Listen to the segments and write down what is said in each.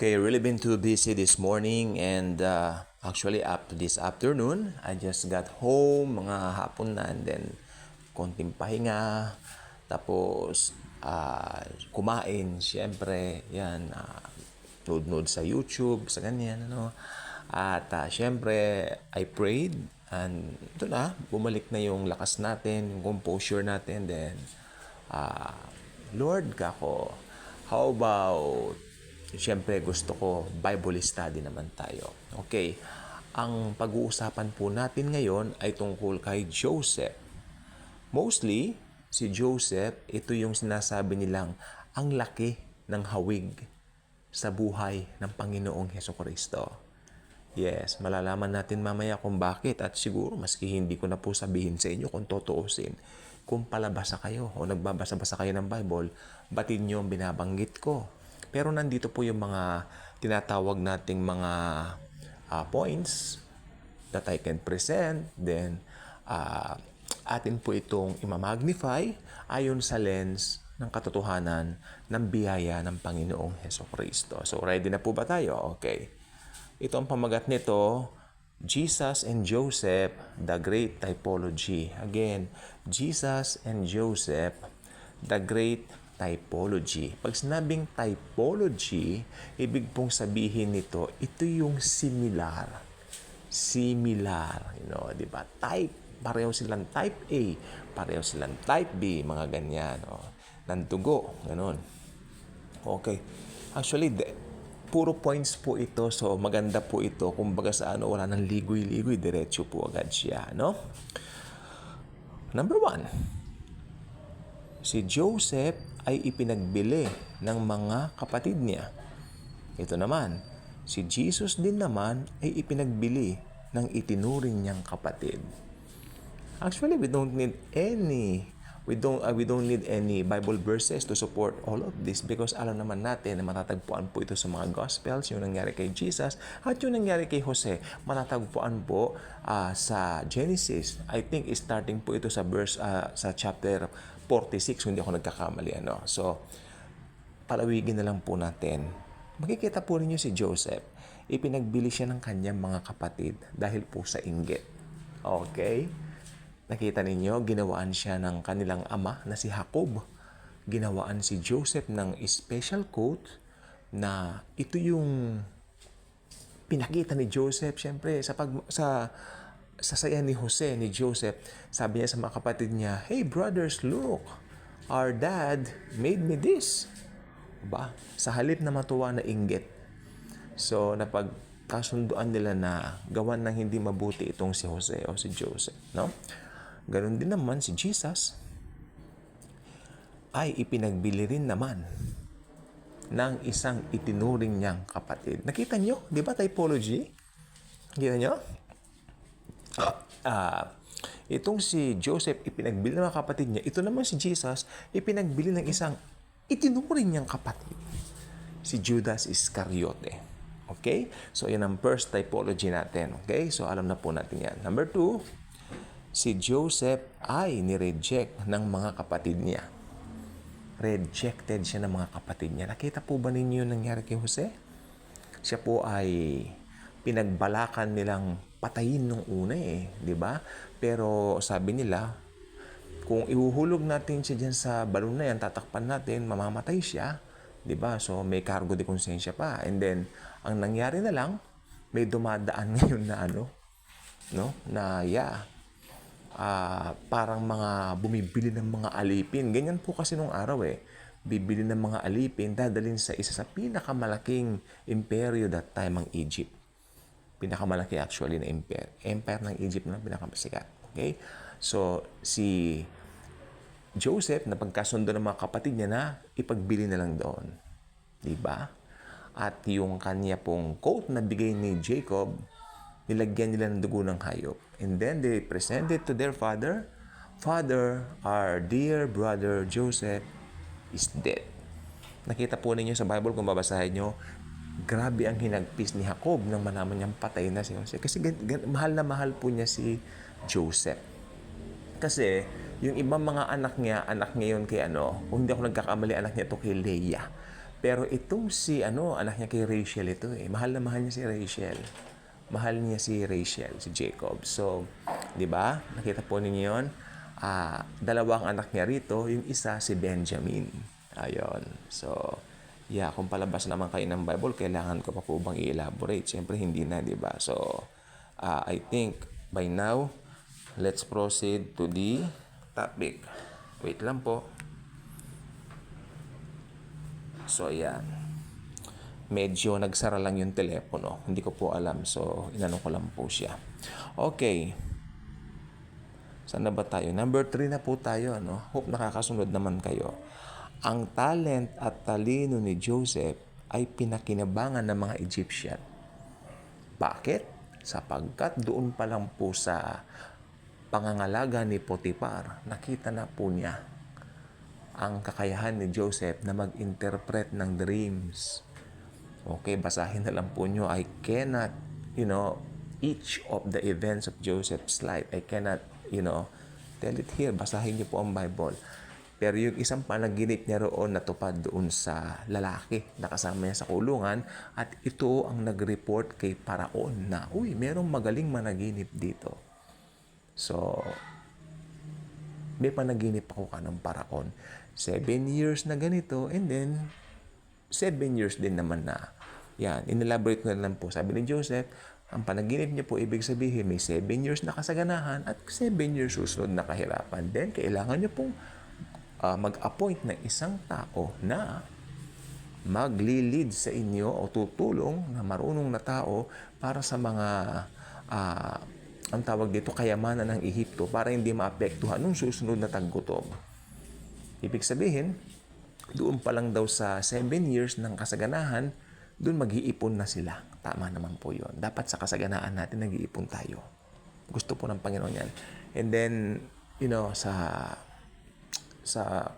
Okay, really been too busy this morning and uh, actually up this afternoon, I just got home mga hapon na and then konting pahinga, tapos uh, kumain, syempre, yan, uh, nood-nood sa YouTube, sa ganyan, ano. At uh, syempre, I prayed and ito na, bumalik na yung lakas natin, yung composure natin, then, uh, Lord, kako, how about Siyempre, gusto ko Bible study naman tayo. Okay. Ang pag-uusapan po natin ngayon ay tungkol kay Joseph. Mostly, si Joseph, ito yung sinasabi nilang ang laki ng hawig sa buhay ng Panginoong Heso Kristo. Yes, malalaman natin mamaya kung bakit at siguro maski hindi ko na po sabihin sa inyo kung totoosin. Kung palabasa kayo o nagbabasa-basa kayo ng Bible, batid nyo ang binabanggit ko pero nandito po yung mga tinatawag nating mga uh, points that I can present. Then, uh, atin po itong imamagnify ayon sa lens ng katotohanan ng biyaya ng Panginoong Heso Kristo. So, ready na po ba tayo? Okay. Ito ang pamagat nito, Jesus and Joseph, the great typology. Again, Jesus and Joseph, the great typology. Pag sinabing typology, ibig pong sabihin nito, ito yung similar. Similar, you know, di ba? Type, pareho silang type A, pareho silang type B, mga ganyan. Oh. Ng dugo, ganun. Okay. Actually, de, puro points po ito, so maganda po ito. Kumbaga sa ano, wala nang ligoy-ligoy, diretso po agad siya, no? Number one, si Joseph ay ipinagbili ng mga kapatid niya. Ito naman, si Jesus din naman ay ipinagbili ng itinuring niyang kapatid. Actually, we don't need any we don't uh, we don't need any Bible verses to support all of this because alam naman natin na matatagpuan po ito sa mga Gospels, yung nangyari kay Jesus at yung nangyari kay Jose, matatagpuan po uh, sa Genesis. I think starting po ito sa verse uh, sa chapter 46 kung hindi ako nagkakamali ano. So palawigin na lang po natin. Makikita po ninyo si Joseph. Ipinagbili siya ng kanyang mga kapatid dahil po sa inggit. Okay? Nakita ninyo, ginawaan siya ng kanilang ama na si Jacob. Ginawaan si Joseph ng special coat na ito yung pinakita ni Joseph syempre sa pag sa sa saya ni Jose ni Joseph sabi niya sa mga kapatid niya hey brothers look our dad made me this ba sa halip na matuwa na inggit so napagkasunduan nila na gawan ng hindi mabuti itong si Jose o si Joseph no Ganon din naman si Jesus ay ipinagbili rin naman ng isang itinuring niyang kapatid. Nakita niyo? Di ba typology? Nakita niyo? Uh, itong si Joseph, ipinagbili ng mga kapatid niya. Ito naman si Jesus, ipinagbili ng isang itinuring niyang kapatid. Si Judas Iscariote. Okay? So, yan ang first typology natin. Okay? So, alam na po natin yan. Number two, si Joseph ay nireject ng mga kapatid niya. Rejected siya ng mga kapatid niya. Nakita po ba ninyo nangyari kay Jose? Siya po ay pinagbalakan nilang patayin nung una eh, di ba? Pero sabi nila, kung ihuhulog natin siya dyan sa balon na yan, tatakpan natin, mamamatay siya, di ba? So may cargo de konsensya pa. And then, ang nangyari na lang, may dumadaan ngayon na ano, no? Na yeah, uh, parang mga bumibili ng mga alipin. Ganyan po kasi nung araw eh. Bibili ng mga alipin, dadalhin sa isa sa pinakamalaking imperyo that time ang Egypt. Pinakamalaki actually na empire. Empire ng Egypt na pinakamasikat. Okay? So, si Joseph, na pagkasundo ng mga kapatid niya na ipagbili na lang doon. Di ba? At yung kanya pong coat na bigay ni Jacob, nilagyan nila ng dugo ng hayop. And then they presented to their father, Father, our dear brother Joseph is dead. Nakita po ninyo sa Bible kung babasahin nyo, grabe ang hinagpis ni Jacob nang malaman niyang patay na si Jose. Kasi mahal na mahal po niya si Joseph. Kasi yung ibang mga anak niya, anak niya yun kay ano, kung hindi ako nagkakamali, anak niya to kay Leia. Pero itong si, ano, anak niya kay Rachel ito eh. Mahal na mahal niya si Rachel. Mahal niya si Rachel, si Jacob. So, di ba? Nakita po ninyo yun? Ah, dalawang anak niya rito. Yung isa, si Benjamin. Ayon. So, yeah, kung palabas naman kayo ng Bible, kailangan ko pa po bang i-elaborate? Siyempre, hindi na, di ba? So, ah, I think by now, let's proceed to the topic. Wait lang po. So, ayan. Medyo nagsara lang yung telepono. Hindi ko po alam. So, inano ko lang po siya. Okay. Saan na ba tayo? Number 3 na po tayo. Ano? Hope nakakasunod naman kayo. Ang talent at talino ni Joseph ay pinakinabangan ng mga Egyptian. Bakit? Sapagkat doon pa lang po sa pangangalaga ni Potiphar, nakita na po niya ang kakayahan ni Joseph na mag-interpret ng dreams. Okay, basahin na lang po nyo. I cannot, you know, each of the events of Joseph's life, I cannot, you know, tell it here. Basahin niyo po ang Bible. Pero yung isang panaginip niya roon natupad doon sa lalaki na kasama niya sa kulungan at ito ang nag-report kay Paraon na, uy, merong magaling managinip dito. So, may panaginip ako ka ng paraon. Seven years na ganito, and then, seven years din naman na. Yan, inelaborate ko na lang po. Sabi ni Joseph, ang panaginip niya po, ibig sabihin, may seven years na kasaganahan at seven years susunod na kahirapan. Then, kailangan niyo pong ah, mag-appoint ng isang tao na magli-lead sa inyo o tutulong na marunong na tao para sa mga ah, ang tawag dito kayamanan ng Ehipto para hindi maapektuhan nung susunod na taggutom. Ibig sabihin, doon pa lang daw sa 7 years ng kasaganahan, doon mag-iipon na sila. Tama naman po yon. Dapat sa kasaganaan natin nag-iipon tayo. Gusto po ng Panginoon yan. And then, you know, sa sa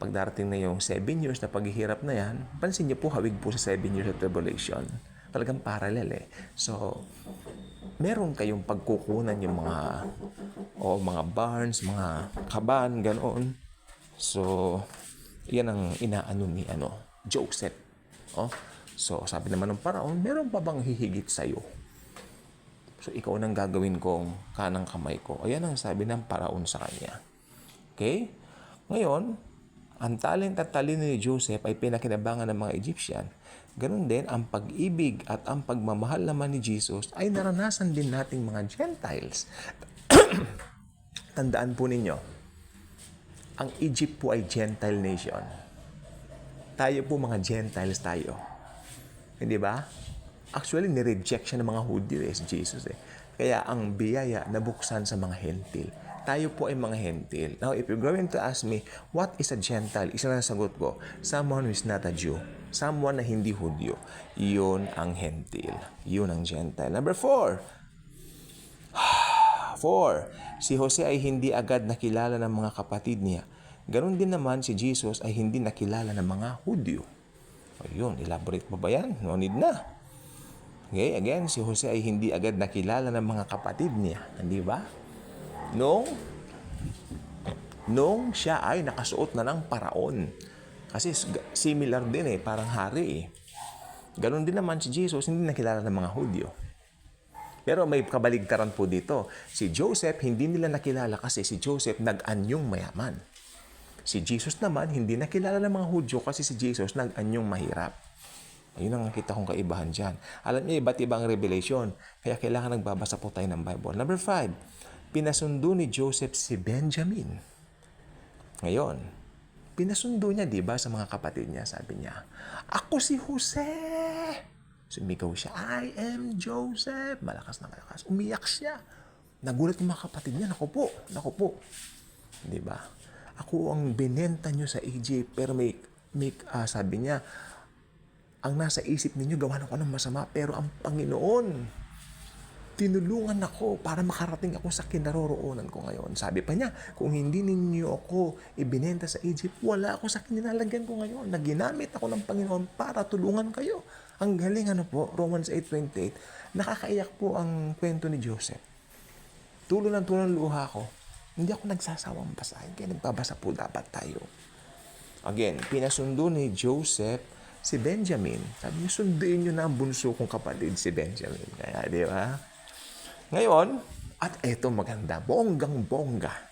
pagdarating na yung 7 years na paghihirap na yan, pansin niyo po, hawig po sa 7 years of tribulation. Talagang parallel eh. So, meron kayong pagkukunan yung mga o mga barns, mga kaban, ganoon. So, yan ang inaano ni ano, Joseph. Oh. So, sabi naman ng paraon, meron pa bang hihigit sa'yo? So, ikaw nang gagawin kong kanang kamay ko. Ayan ang sabi ng paraon sa kanya. Okay? Ngayon, ang talent at talino ni Joseph ay pinakinabangan ng mga Egyptian. Ganon din, ang pag-ibig at ang pagmamahal naman ni Jesus ay naranasan din nating mga Gentiles. Tandaan po ninyo, ang Egypt po ay Gentile nation. Tayo po mga Gentiles tayo. Hindi ba? Actually, ni-reject siya ng mga Hudyo eh, si Jesus eh. Kaya ang biyaya nabuksan sa mga hentil. Tayo po ay mga hentil. Now, if you're going to ask me, what is a Gentile? Isa na sagot ko, someone who is not a Jew. Someone na hindi Hudyo. Yun ang hentil. Yun ang Gentile. Number four, Four, si Jose ay hindi agad nakilala ng mga kapatid niya. Ganon din naman si Jesus ay hindi nakilala ng mga Hudyo. Ayun, elaborate pa ba yan? No need na. Okay, again, si Jose ay hindi agad nakilala ng mga kapatid niya. Hindi ba? Nung, nung siya ay nakasuot na ng paraon. Kasi similar din eh, parang hari eh. Ganon din naman si Jesus, hindi nakilala ng mga Hudyo. Pero may kabaligtaran po dito. Si Joseph, hindi nila nakilala kasi si Joseph nag-anyong mayaman. Si Jesus naman, hindi nakilala ng mga Hudyo kasi si Jesus nag-anyong mahirap. Ayun ang nakita kong kaibahan dyan. Alam niyo, iba't ibang revelation. Kaya kailangan nagbabasa po tayo ng Bible. Number five, pinasundo ni Joseph si Benjamin. Ngayon, pinasundo niya, di ba, sa mga kapatid niya. Sabi niya, ako si Jose. Sumigaw siya, I am Joseph. Malakas na malakas. Umiyak siya. Nagulat yung mga kapatid niya. Naku po, naku po. Di ba? Ako ang binenta niyo sa Egypt. Pero may, may ah, sabi niya, ang nasa isip ninyo, gawa ko ng masama. Pero ang Panginoon, tinulungan ako para makarating ako sa kinaroroonan ko ngayon. Sabi pa niya, kung hindi ninyo ako ibinenta sa Egypt, wala ako sa kinilalagyan ko ngayon. Naginamit ako ng Panginoon para tulungan kayo. Ang galing ano po, Romans 8.28, nakakaiyak po ang kwento ni Joseph. Tulo ng tulo ng luha ko. Hindi ako nagsasawang basahin, kaya nagbabasa po dapat tayo. Again, pinasundo ni Joseph si Benjamin. Sabi niya, sunduin niyo na ang bunso kong kapatid si Benjamin. Kaya, di ba? Ngayon, at eto maganda, bonggang-bongga.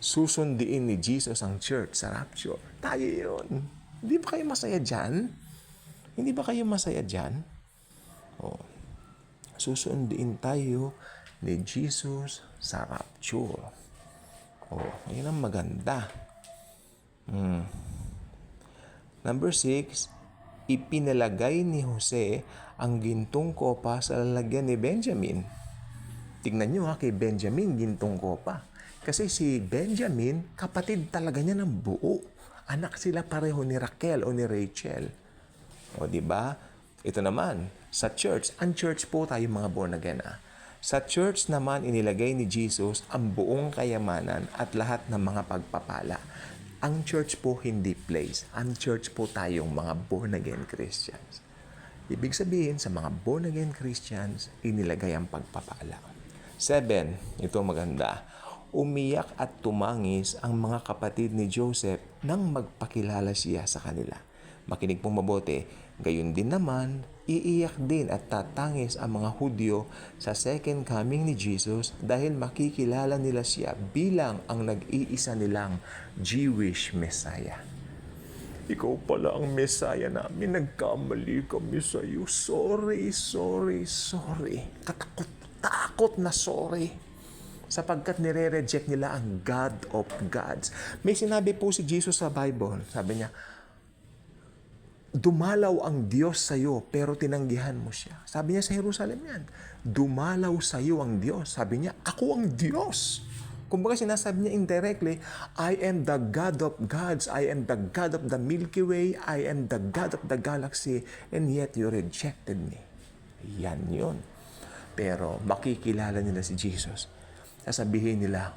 Susundiin ni Jesus ang church sa rapture. Tayo yun. Hindi ba kayo masaya dyan? Hindi ba kayo masaya dyan? Oh. Susundiin tayo ni Jesus sa rapture. Oh, yun ang maganda. Hmm. Number six, ipinalagay ni Jose ang gintong kopa sa lalagyan ni Benjamin. Tignan nyo ha, kay Benjamin, gintong kopa. Kasi si Benjamin, kapatid talaga niya ng buo. Anak sila pareho ni Raquel o ni Rachel. O di ba? Ito naman, sa church, ang church po tayo mga born again ah. Sa church naman inilagay ni Jesus ang buong kayamanan at lahat ng mga pagpapala. Ang church po hindi place. Ang church po tayong mga born again Christians. Ibig sabihin sa mga born again Christians, inilagay ang pagpapala. Seven, ito maganda. Umiyak at tumangis ang mga kapatid ni Joseph nang magpakilala siya sa kanila. Makinig pong mabuti. Gayon din naman, iiyak din at tatangis ang mga Hudyo sa second coming ni Jesus dahil makikilala nila siya bilang ang nag-iisa nilang Jewish Messiah. Ikaw pala ang Messiah namin. Nagkamali kami sa iyo. Sorry, sorry, sorry. Katakot-takot na sorry. Sapagkat nire-reject nila ang God of gods. May sinabi po si Jesus sa Bible. Sabi niya, dumalaw ang Diyos sa iyo pero tinanggihan mo siya. Sabi niya sa Jerusalem yan, dumalaw sa iyo ang Diyos. Sabi niya, ako ang Diyos. Kumbaga sinasabi niya indirectly, I am the God of gods, I am the God of the Milky Way, I am the God of the galaxy, and yet you rejected me. Yan yun. Pero makikilala nila si Jesus. Sasabihin nila,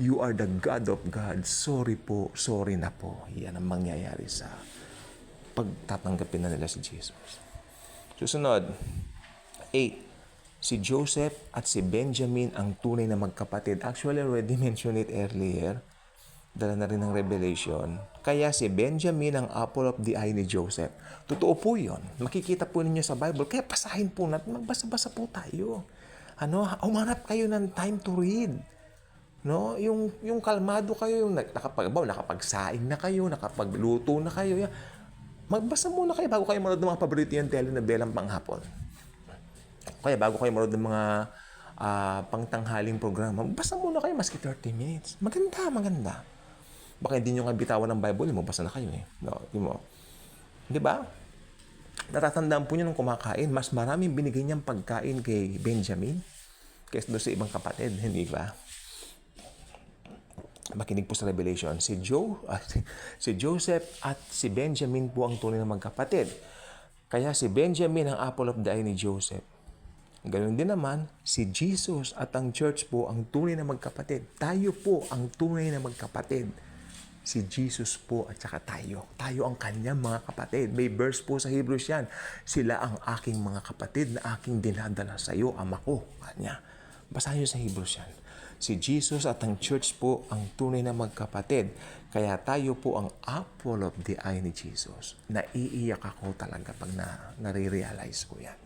you are the God of gods. Sorry po, sorry na po. Yan ang mangyayari sa pagtatanggapin na nila si Jesus. Susunod, 8. Si Joseph at si Benjamin ang tunay na magkapatid. Actually, I already mentioned it earlier. Dala na rin ng revelation. Kaya si Benjamin ang apple of the eye ni Joseph. Totoo po yun. Makikita po ninyo sa Bible. Kaya pasahin po natin. Magbasa-basa po tayo. Ano, umanap kayo ng time to read. No, yung yung kalmado kayo, yung nakapag ba, nakapagsaing na kayo, nakapagluto na kayo. Yan. Magbasa muna kayo bago kayo manood ng mga paborito yung telenovelang panghapon. Kaya bago kayo manood ng mga uh, pangtanghaling programa, magbasa muna kayo maski 30 minutes. Maganda, maganda. Baka hindi nyo nga bitawan ng Bible, mabasa na kayo eh. No, di mo. Di ba? Natatandaan po nyo nung kumakain, mas maraming binigay niyang pagkain kay Benjamin kaysa doon sa ibang kapatid, hindi ba? makinig po sa Revelation, si Joe, uh, si Joseph at si Benjamin po ang tunay na magkapatid. Kaya si Benjamin ang apple of the eye ni Joseph. Ganoon din naman, si Jesus at ang church po ang tunay na magkapatid. Tayo po ang tunay na magkapatid. Si Jesus po at saka tayo. Tayo ang kanyang mga kapatid. May verse po sa Hebrews yan. Sila ang aking mga kapatid na aking dinadala sa iyo, ama ko. Kanya. Basahin sa Hebrews yan. Si Jesus at ang church po ang tunay na magkapatid. Kaya tayo po ang apple of the eye ni Jesus. Naiiyak ako talaga pag na, nare-realize ko yan.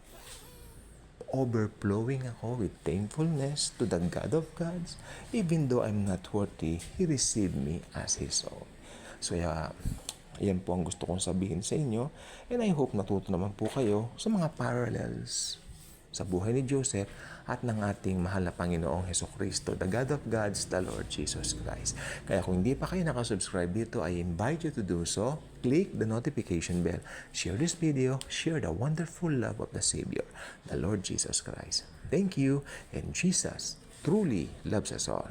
Overflowing ako with thankfulness to the God of gods. Even though I'm not worthy, He received me as His own. So, uh, yan po ang gusto kong sabihin sa inyo. And I hope natuto naman po kayo sa mga parallels sa buhay ni Joseph at ng ating mahal na Panginoong Heso Kristo, the God of gods, the Lord Jesus Christ. Kaya kung hindi pa kayo nakasubscribe dito, I invite you to do so. Click the notification bell. Share this video. Share the wonderful love of the Savior, the Lord Jesus Christ. Thank you, and Jesus truly loves us all.